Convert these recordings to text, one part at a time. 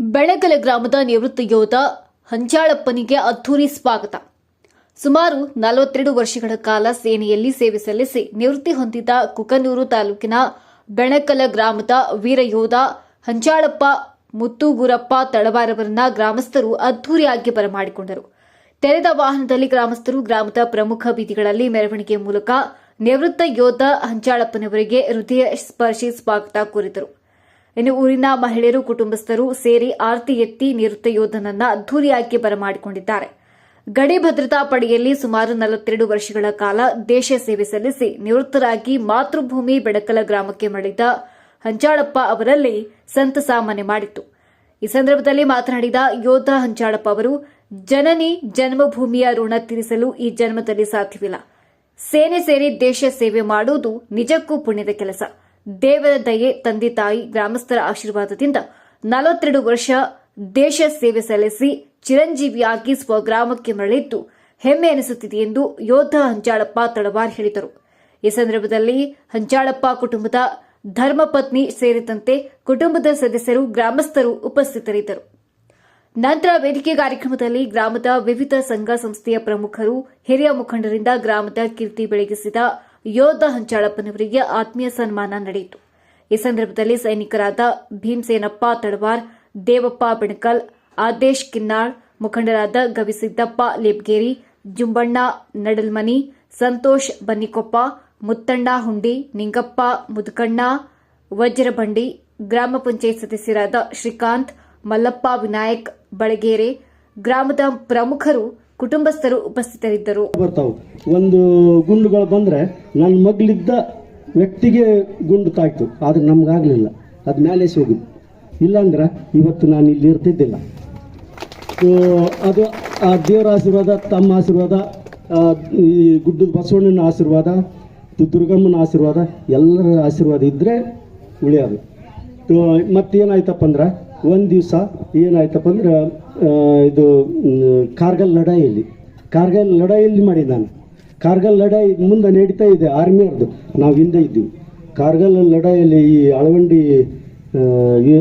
ಬೆಳಗಲ ಗ್ರಾಮದ ನಿವೃತ್ತ ಯೋಧ ಹಂಚಾಳಪ್ಪನಿಗೆ ಅದ್ಧೂರಿ ಸ್ವಾಗತ. ಸುಮಾರು ನಲವತ್ತೆರಡು ವರ್ಷಗಳ ಕಾಲ ಸೇನೆಯಲ್ಲಿ ಸೇವೆ ಸಲ್ಲಿಸಿ ನಿವೃತ್ತಿ ಹೊಂದಿದ ಕುಕನೂರು ತಾಲೂಕಿನ ಬೆಣಕಲ ಗ್ರಾಮದ ವೀರ ಯೋಧ ಹಂಚಾಳಪ್ಪ ಮುತ್ತುಗುರಪ್ಪ ತಳವಾರವರನ್ನ ಗ್ರಾಮಸ್ಥರು ಅದ್ಧೂರಿಯಾಗಿ ಬರಮಾಡಿಕೊಂಡರು. ತೆರೆದ ವಾಹನದಲ್ಲಿ ಗ್ರಾಮಸ್ಥರು ಗ್ರಾಮದ ಪ್ರಮುಖ ಬೀದಿಗಳಲ್ಲಿ ಮೆರವಣಿಗೆ ಮೂಲಕ ನಿವೃತ್ತ ಯೋಧ ಹಂಚಾಳಪ್ಪನವರಿಗೆ ಹೃದಯ ಸ್ಪರ್ಶಿ ಸ್ವಾಗತ ಕೋರಿದರು. ಇನ್ನು ಊರಿನ ಮಹಿಳೆಯರು, ಕುಟುಂಬಸ್ಥರು ಸೇರಿ ಆರತಿ ಎತ್ತಿ ನಿವೃತ್ತ ಯೋಧನನ್ನ ಅದ್ದೂರಿಯಾಗಿ ಬರಮಾಡಿಕೊಂಡಿದ್ದಾರೆ. ಗಡಿ ಭದ್ರತಾ ಪಡೆಯಲ್ಲಿ ಸುಮಾರು ನಲವತ್ತೆರಡು ವರ್ಷಗಳ ಕಾಲ ದೇಶ ಸೇವೆ ಸಲ್ಲಿಸಿ ನಿವೃತ್ತರಾಗಿ ಮಾತೃಭೂಮಿ ಬೆಡಕಲ ಗ್ರಾಮಕ್ಕೆ ಮರಳಿದ ಹಂಚಾಳಪ್ಪ ಅವರಲ್ಲಿ ಸಂತಸ ಮನೆ ಮಾಡಿತ್ತು. ಈ ಸಂದರ್ಭದಲ್ಲಿ ಮಾತನಾಡಿದ ಯೋಧ ಹಂಚಾಳಪ್ಪ ಅವರು, ಜನನಿ ಜನ್ಮಭೂಮಿಯ ಋಣ ತೀರಿಸಲು ಈ ಜನ್ಮದಲ್ಲಿ ಸಾಧ್ಯವಿಲ್ಲ. ಸೇನೆ ಸೇರಿ ದೇಶ ಸೇವೆ ಮಾಡುವುದು ನಿಜಕ್ಕೂ ಪುಣ್ಯದ ಕೆಲಸ. ದೇವರ ದಯೆ ತಂದೆ ತಾಯಿ ಗ್ರಾಮಸ್ಥರ ಆಶೀರ್ವಾದದಿಂದ ನಲವತ್ತೆರಡು ವರ್ಷ ದೇಶ ಸೇವೆ ಸಲ್ಲಿಸಿ ಚಿರಂಜೀವಿಯಾಗಿ ಸ್ವಗ್ರಾಮಕ್ಕೆ ಮರಳಿದ್ದು ಹೆಮ್ಮೆ ಎನಿಸುತ್ತಿದೆ ಎಂದು ಯೋಧ ಹಂಚಾಳಪ್ಪ ತಳವಾರ್ ಹೇಳಿದರು. ಈ ಸಂದರ್ಭದಲ್ಲಿ ಹಂಚಾಳಪ್ಪ ಕುಟುಂಬದ ಧರ್ಮಪತ್ನಿ ಸೇರಿದಂತೆ ಕುಟುಂಬದ ಸದಸ್ಯರು ಗ್ರಾಮಸ್ಥರು ಉಪಸ್ಥಿತರಿದ್ದರು. ನಂತರ ವೇದಿಕೆ ಕಾರ್ಯಕ್ರಮದಲ್ಲಿ ಗ್ರಾಮದ ವಿವಿಧ ಸಂಘ ಸಂಸ್ಥೆಯ ಪ್ರಮುಖರು ಹಿರಿಯ ಮುಖಂಡರಿಂದ ಗ್ರಾಮದ ಕೀರ್ತಿ ಬೆಳಗಿಸಿದ ಯೋಧ ಹಂಚಾಳಪ್ಪನವರಿಗೆ ಆತ್ಮೀಯ ಸನ್ಮಾನ ನಡೆಯಿತು. ಈ ಸಂದರ್ಭದಲ್ಲಿ ಸೈನಿಕರಾದ ಭೀಮಸೇನಪ್ಪ ತಡವಾರ್, ದೇವಪ್ಪ ಬಣಕಲ್, ಆದೇಶ್ ಕಿನ್ನಾಳ್, ಮುಖಂಡರಾದ ಗವಿಸಿದ್ದಪ್ಪ ಲೇಬ್ಗೇರಿ ಜುಂಬಣ್ಣ ನಡಲ್ಮನಿ, ಸಂತೋಷ್ ಬನ್ನಿಕೊಪ್ಪ, ಮುತ್ತಣ್ಣ ಹುಂಡಿ, ನಿಂಗಪ್ಪ ಮುದುಕಣ್ಣ ವಜ್ರಬಂಡಿ ಗ್ರಾಮ ಪಂಚಾಯತ್ ಸದಸ್ಯರಾದ ಶ್ರೀಕಾಂತ್, ಮಲ್ಲಪ್ಪ ವಿನಾಯಕ್, ಬಳಗೇರೆ ಗ್ರಾಮದ ಪ್ರಮುಖರು, ಕುಟುಂಬಸ್ಥರು ಉಪಸ್ಥಿತರಿದ್ದರು. ಬರ್ತಾವು. ಒಂದು ಗುಂಡುಗಳು ಬಂದರೆ ನನ್ನ ಮಗಳಿದ್ದ ವ್ಯಕ್ತಿಗೆ ಗುಂಡು ತಾಯ್ತು. ಆದ್ರೆ ನಮಗಾಗಲಿಲ್ಲ. ಅದು ಮೇಲೆ ಹೋಗಿದ್ದು. ಇಲ್ಲಾಂದ್ರೆ ಇವತ್ತು ನಾನು ಇಲ್ಲಿ ಇರ್ತಿದ್ದಿಲ್ಲ. ಅದು ಆ ದೇವರ ಆಶೀರ್ವಾದ, ತಮ್ಮ ಆಶೀರ್ವಾದ ಈ ಗುಡ್ಡದ ಬಸವಣ್ಣನ ಆಶೀರ್ವಾದ, ದುರ್ಗಮ್ಮನ ಆಶೀರ್ವಾದ, ಎಲ್ಲರ ಆಶೀರ್ವಾದ ಇದ್ದರೆ ಉಳಿಯೋದು. ಮತ್ತೇನಾಯ್ತಪ್ಪ ಅಂದ್ರೆ ಒಂದು ದಿವಸ ಏನಾಯ್ತಪ್ಪ ಅಂದ್ರೆ ಇದು ಕಾರ್ಗಲ್ ಲಡಾಯಿಯಲ್ಲಿ ಕಾರ್ಗಲ್ ಲಡಾಯಿಯಲ್ಲಿ ಮಾಡಿ ನಾನು. ಕಾರ್ಗಲ್ ಲಡಾಯಿ ಮುಂದೆ ನಡೀತಾ ಇದೆ ಆರ್ಮಿಯವ್ರದ್ದು ನಾವು ಹಿಂದೆ ಇದ್ದೀವಿ. ಕಾರ್ಗಲ್ ಲಡಾಯಿಯಲ್ಲಿ ಈ ಅಳವಂಡಿ ಈ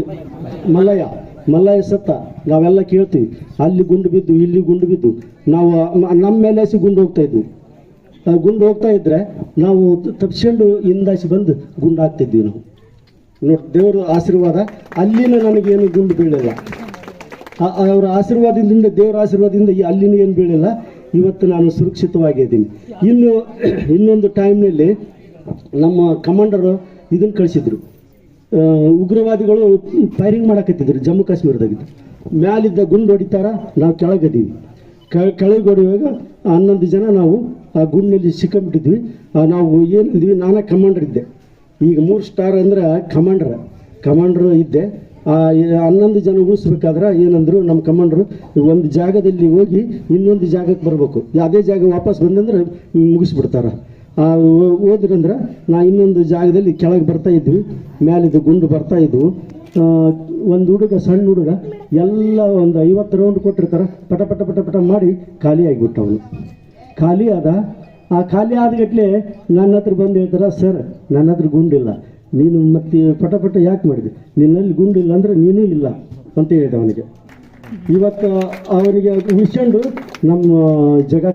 ಮಲ್ಲಯ್ಯ ಸತ್ತ, ನಾವೆಲ್ಲ ಕೇಳ್ತೀವಿ. ಅಲ್ಲಿ ಗುಂಡು ಬಿದ್ದು, ಇಲ್ಲಿ ಗುಂಡು ಬಿದ್ದು, ನಾವು, ನಮ್ಮ ಮೇಲೆ ಗುಂಡು ಹೋಗ್ತಾ ಇದ್ವಿ. ಗುಂಡು ಹೋಗ್ತಾ ಇದ್ರೆ ನಾವು ತಪ್ಸ್ಕೊಂಡು ಹಿಂದಾಸಿ ಬಂದು ಗುಂಡು ಹಾಕ್ತಿದ್ವಿ ನಾವು. ನೋಡಿ ದೇವರ ಆಶೀರ್ವಾದ, ಅಲ್ಲಿನ ನನಗೇನು ಗುಂಡು ಬೀಳಲ್ಲ ಅವರ ಆಶೀರ್ವಾದದಿಂದ, ದೇವರ ಆಶೀರ್ವಾದದಿಂದ ಈ ಅಲ್ಲಿನ ಏನು ಬೀಳಲ್ಲ ಇವತ್ತು ನಾನು ಸುರಕ್ಷಿತವಾಗಿದ್ದೀನಿ ಇನ್ನು, ಇನ್ನೊಂದು ಟೈಮ್ನಲ್ಲಿ ನಮ್ಮ ಕಮಾಂಡರು ಇದನ್ನು ಕಳಿಸಿದ್ರು. ಉಗ್ರವಾದಿಗಳು ಫೈರಿಂಗ್ ಮಾಡಕತ್ತಿದ್ರು, ಜಮ್ಮು ಕಾಶ್ಮೀರದಾಗಿದ್ದು. ಮ್ಯಾಲಿದ್ದ ಗುಂಡು ಹೊಡಿತಾರ, ನಾವು ಕೆಳಗದೀವಿ. ಕೆಳಗೆ ಹೊಡೆಯುವಾಗ ಹನ್ನೊಂದು ಜನ ನಾವು ಆ ಗುಂಡಿನಲ್ಲಿ ಸಿಕ್ಕಂಬಿಟ್ಟಿದ್ವಿ. ನಾವು ಏನಿದ್ವಿ, ನಾನೇ ಕಮಾಂಡರ್ ಇದ್ದೆ. ಈಗ ಮೂರು ಸ್ಟಾರ್ ಅಂದ್ರೆ ಕಮಾಂಡ್ರ ಕಮಾಂಡ್ರ್ ಇದ್ದೆ. ಆ ಹನ್ನೊಂದು ಜನ ಉಳಿಸ್ಬೇಕಾದ್ರೆ ಏನಂದ್ರು ನಮ್ಮ ಕಮಾಂಡ್ರು ಒಂದು ಜಾಗದಲ್ಲಿ ಹೋಗಿ ಇನ್ನೊಂದು ಜಾಗಕ್ಕೆ ಬರಬೇಕು. ಯಾವುದೇ ಜಾಗ ವಾಪಸ್ ಬಂದಂದ್ರೆ ಮುಗಿಸ್ಬಿಡ್ತಾರೆ. ಆ, ಹೋದ್ರಂದ್ರೆ ನಾ ಇನ್ನೊಂದು ಜಾಗದಲ್ಲಿ ಕೆಳಗೆ ಬರ್ತಾ ಇದ್ವಿ, ಮ್ಯಾಲಿದ್ದು ಗುಂಡು ಬರ್ತಾ ಇದ್ವು. ಒಂದು ಹುಡುಗ, ಸಣ್ಣ ಹುಡುಗ ಎಲ್ಲ ಒಂದು ಐವತ್ತು ರೌಂಡ್ ಕೊಟ್ಟಿರ್ತಾರೆ. ಪಟ ಪಟ ಪಟ ಪಟ ಮಾಡಿ ಖಾಲಿ ಆಗಿಬಿಟ್ಟವನು. ಖಾಲಿ ಆದ ಆ ಖಾಲಿ ಆದಗಟ್ಲೆ ನನ್ನ ಹತ್ರ ಬಂದು ಹೇಳ್ತಾರೆ, ಸರ್, ನನ್ನ ಹತ್ರ ಗುಂಡಿಲ್ಲ ನೀನು ಮತ್ತೆ ಪಟ ಪಟ ಯಾಕೆ ಮಾಡಿದೆ ನಿನ್ನಲ್ಲಿ ಗುಂಡಿಲ್ಲ ಅಂದರೆ ನೀನು ಇಲ್ಲ, ಅಂತ ಹೇಳಿದೆ ಅವನಿಗೆ. ಇವತ್ತು ಅವನಿಗೆ ಉಳಿಸ್ಕೊಂಡು ನಮ್ಮ ಜಗ